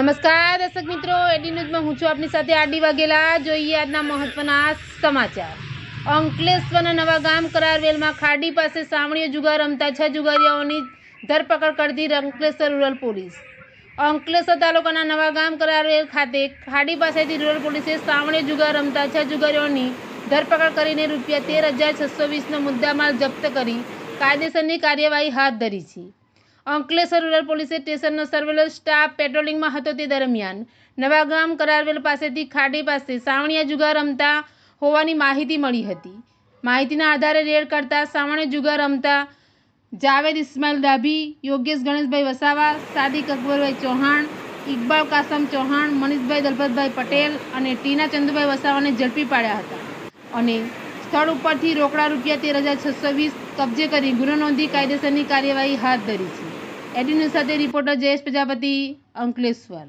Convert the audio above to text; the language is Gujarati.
નમસ્કાર, દર્શક મિત્રો. એડી ન્યૂઝમાં હું છું આપની સાથે આડી વાઘેલા. જોઈએ આજના મહત્વના સમાચાર. અંકલેશ્વરના નવા ગામ કરારવેલમાં ખાડી પાસે સાવણીઓ જુગાર રમતા છ જુગારીઓની ધરપકડ કરતી અંકલેશ્વર રૂરલ પોલીસ. અંકલેશ્વર તાલુકાના નવા ગામ કરારવેલ ખાતે ખાડી પાસેથી રૂરલ પોલીસે સાવણીઓ જુગાર રમતા છ જુગારીઓની ધરપકડ કરીને રૂપિયા તેર હજાર છસો વીસનો મુદ્દામાલ જપ્ત કરી કાયદેસરની કાર્યવાહી હાથ ધરી છે. અંકલેશ્વર રૂરલ પોલીસે સ્ટેશનનો સર્વેલન્સ સ્ટાફ પેટ્રોલિંગમાં હતો તે દરમિયાન. નવાગામ કરારવેલ પાસેથી ખાડી પાસે સાવણિયા જુગાર રમતા હોવાની માહિતી મળી હતી. માહિતીના આધારે રેડ કરતા સાવણિયા જુગાર રમતા જાવેદ ઇસ્માઇલ ડાભી, યોગેશ ગણેશભાઈ વસાવા, સાદિક અકબરભાઈ ચૌહાણ, ઇકબાલ કાસમ ચૌહાણ, મનીષભાઈ દલપતભાઈ પટેલ અને ટીના ચંદુભાઈ વસાવાને ઝડપી પાડ્યા હતા. અને સ્થળ ઉપરથી રોકડા રૂપિયા તેર હજાર છસો વીસ કબજે કરી ગુનો નોંધી કાયદેસરની કાર્યવાહી હાથ ધરી છે. એડી ન્યૂઝ સાથે રિપોર્ટર જયેશ પ્રજાપતિ અંકલેશ્વર.